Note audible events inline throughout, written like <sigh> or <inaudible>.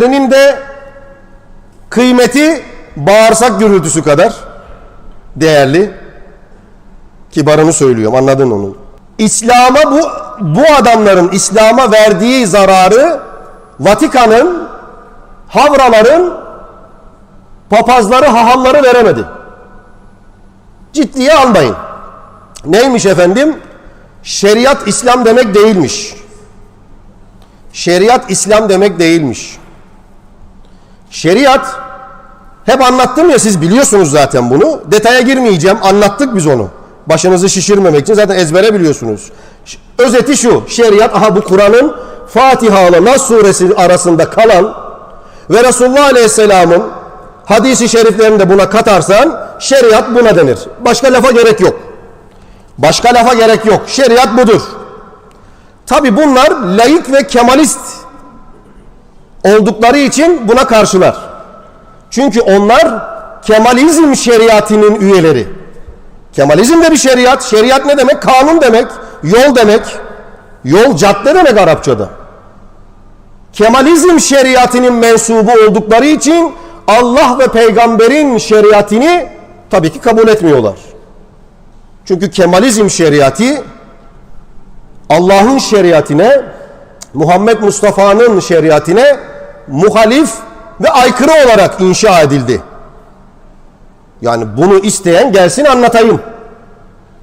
Birinin de kıymeti bağırsak gürültüsü kadar değerli. Kibarını söylüyorum anladın onu. İslam'a bu bu adamların İslam'a verdiği zararı Vatikan'ın havraların papazları hahamları veremedi. Ciddiye almayın. Neymiş efendim? Şeriat İslam demek değilmiş. Şeriat İslam demek değilmiş. Şeriat hep anlattım ya siz biliyorsunuz zaten bunu. Detaya girmeyeceğim. Anlattık biz onu. Başınızı şişirmemek için zaten ezbere biliyorsunuz. Özeti şu. Şeriat aha bu Kur'an'ın Fatiha ile Nas suresi arasında kalan ve Resulullah Aleyhisselam'ın hadisi şeriflerini de buna katarsan şeriat buna denir. Başka lafa gerek yok. Başka lafa gerek yok. Şeriat budur. Tabi bunlar laik ve kemalist oldukları için buna karşılar. Çünkü onlar Kemalizm şeriatinin üyeleri. Kemalizm de bir şeriat. Şeriat ne demek? Kanun demek, yol demek. Yol cadde demek Arapçada. Kemalizm şeriatinin mensubu oldukları için Allah ve peygamberin şeriatini tabii ki kabul etmiyorlar. Çünkü Kemalizm şeriatı Allah'ın şeriatine, Muhammed Mustafa'nın şeriatine muhalif ve aykırı olarak inşa edildi. Yani bunu isteyen gelsin anlatayım.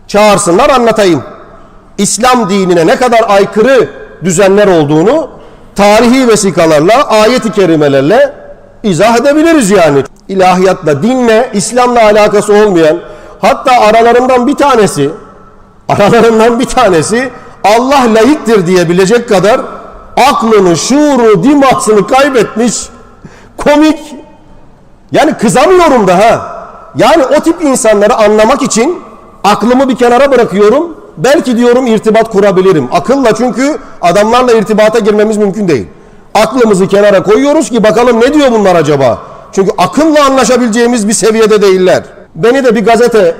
Çağırsınlar anlatayım. İslam dinine ne kadar aykırı düzenler olduğunu tarihi vesikalarla, ayet-i kerimelerle izah edebiliriz yani. İlahiyatla, dinle, İslam'la alakası olmayan, hatta aralarından bir tanesi, aralarından bir tanesi Allah layıktır diyebilecek kadar aklını, şuuru, dimasını kaybetmiş komik yani kızamıyorum da ha. Yani o tip insanları anlamak için aklımı bir kenara bırakıyorum. Belki diyorum irtibat kurabilirim. Akılla çünkü adamlarla irtibata girmemiz mümkün değil. Aklımızı kenara koyuyoruz ki bakalım ne diyor bunlar acaba? Çünkü akılla anlaşabileceğimiz bir seviyede değiller. Beni de bir gazete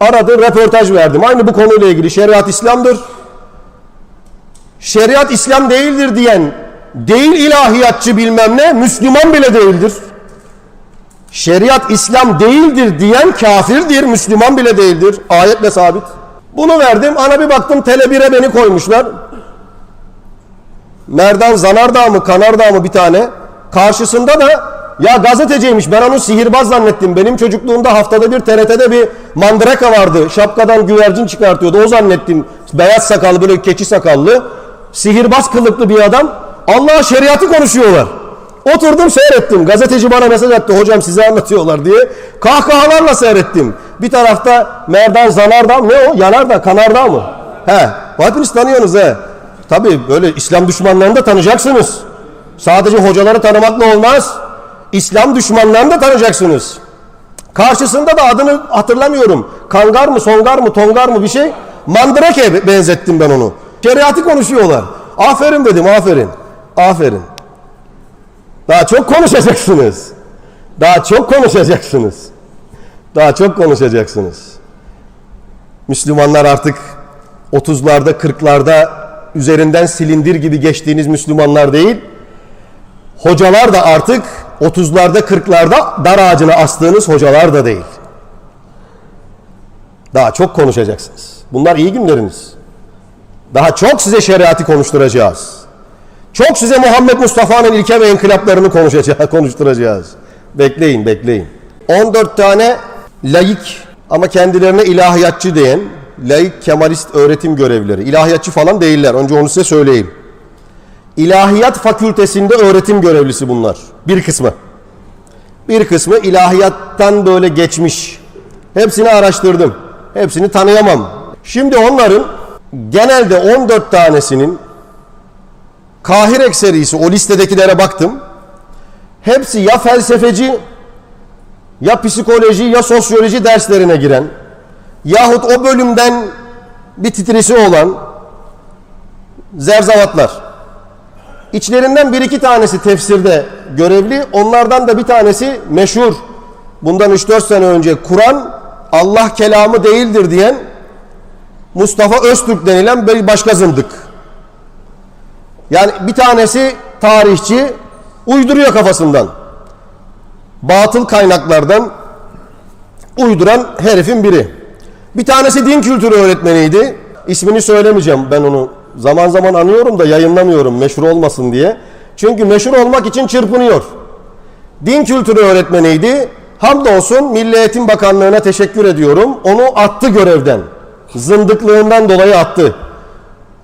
aradı, röportaj verdim. Aynı bu konuyla ilgili şeriat İslam'dır. Şeriat İslam değildir diyen değil ilahiyatçı bilmem ne Müslüman bile değildir. Şeriat İslam değildir diyen kafirdir, Müslüman bile değildir. Ayetle sabit. Bunu verdim. Ana bir baktım Tele 1'e beni koymuşlar. Merdan Zanardağ mı Kanardağ mı bir tane. Karşısında da ya gazeteciymiş ben onu sihirbaz zannettim. Benim çocukluğumda haftada bir TRT'de bir mandraka vardı. Şapkadan güvercin çıkartıyordu. O zannettim. Beyaz sakallı böyle keçi sakallı. Sihirbaz kılıklı bir adam. Allah şeriatı konuşuyorlar. Oturdum seyrettim. Gazeteci bana mesaj attı. Hocam size anlatıyorlar diye. Kahkahalarla seyrettim. Bir tarafta Merdan Zanardağ ne o? Yanardağ, Kanardağ mı? He. Hepiniz tanıyorsunuz he. Tabii böyle İslam düşmanlarını da tanıyacaksınız. Sadece hocaları tanımakla olmaz. İslam düşmanlarını da tanıyacaksınız. Karşısında da adını hatırlamıyorum. Kangar mı, songar mı, tongar mı bir şey. Mandrake benzettim ben onu. Şeriatı konuşuyorlar. Aferin dedim, aferin. Aferin. Daha çok konuşacaksınız. Daha çok konuşacaksınız. Daha çok konuşacaksınız. Müslümanlar artık 30'larda 40'larda üzerinden silindir gibi geçtiğiniz Müslümanlar değil. Hocalar da artık 30'larda 40'larda dar ağacına astığınız hocalar da değil. Daha çok konuşacaksınız. Bunlar iyi günleriniz. Daha çok size şeriatı konuşturacağız. Çok size Muhammed Mustafa'nın ilke ve inkılaplarını konuşacağız, <laughs> konuşturacağız. Bekleyin, bekleyin. 14 tane laik ama kendilerine ilahiyatçı diyen laik kemalist öğretim görevlileri. İlahiyatçı falan değiller. Önce onu size söyleyeyim. İlahiyat fakültesinde öğretim görevlisi bunlar. Bir kısmı. Bir kısmı ilahiyattan böyle geçmiş. Hepsini araştırdım. Hepsini tanıyamam. Şimdi onların genelde 14 tanesinin Kahir ekserisi o listedekilere baktım. Hepsi ya felsefeci ya psikoloji ya sosyoloji derslerine giren yahut o bölümden bir titrisi olan zerzavatlar. İçlerinden bir iki tanesi tefsirde görevli. Onlardan da bir tanesi meşhur. Bundan 3-4 sene önce Kur'an Allah kelamı değildir diyen Mustafa Öztürk denilen bir başka zındık. Yani bir tanesi tarihçi, Uyduruyor kafasından. Batıl kaynaklardan uyduran herifin biri. Bir tanesi din kültürü öğretmeniydi. İsmini söylemeyeceğim ben onu. Zaman zaman anıyorum da yayınlamıyorum meşhur olmasın diye. Çünkü meşhur olmak için çırpınıyor. Din kültürü öğretmeniydi. Hamdolsun Milli Eğitim Bakanlığı'na teşekkür ediyorum. Onu attı görevden. Zındıklığından dolayı attı.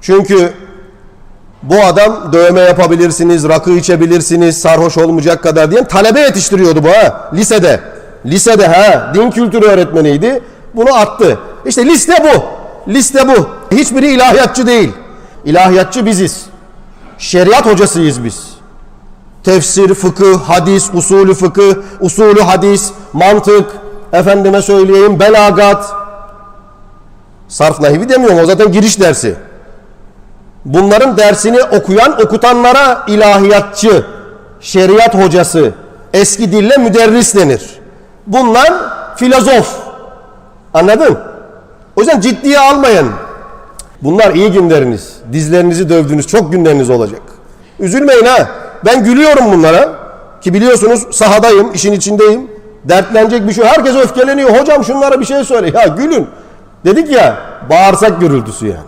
Çünkü bu adam dövme yapabilirsiniz, rakı içebilirsiniz, sarhoş olmayacak kadar diyen talebe yetiştiriyordu bu ha lisede. Lisede ha din kültürü öğretmeniydi. Bunu attı. İşte liste bu. Liste bu. Hiçbiri ilahiyatçı değil. İlahiyatçı biziz. Şeriat hocasıyız biz. Tefsir, fıkıh, hadis, usulü fıkıh, usulü hadis, mantık, efendime söyleyeyim belagat. Sarf nahivi demiyorum o zaten giriş dersi. Bunların dersini okuyan, okutanlara ilahiyatçı, şeriat hocası, eski dille müderris denir. Bunlar filozof. Anladın? O yüzden ciddiye almayın. Bunlar iyi günleriniz. Dizlerinizi dövdüğünüz çok günleriniz olacak. Üzülmeyin ha. Ben gülüyorum bunlara. Ki biliyorsunuz sahadayım, işin içindeyim. Dertlenecek bir şey. Herkes öfkeleniyor. Hocam şunlara bir şey söyle. Ya gülün. Dedik ya bağırsak gürültüsü yani.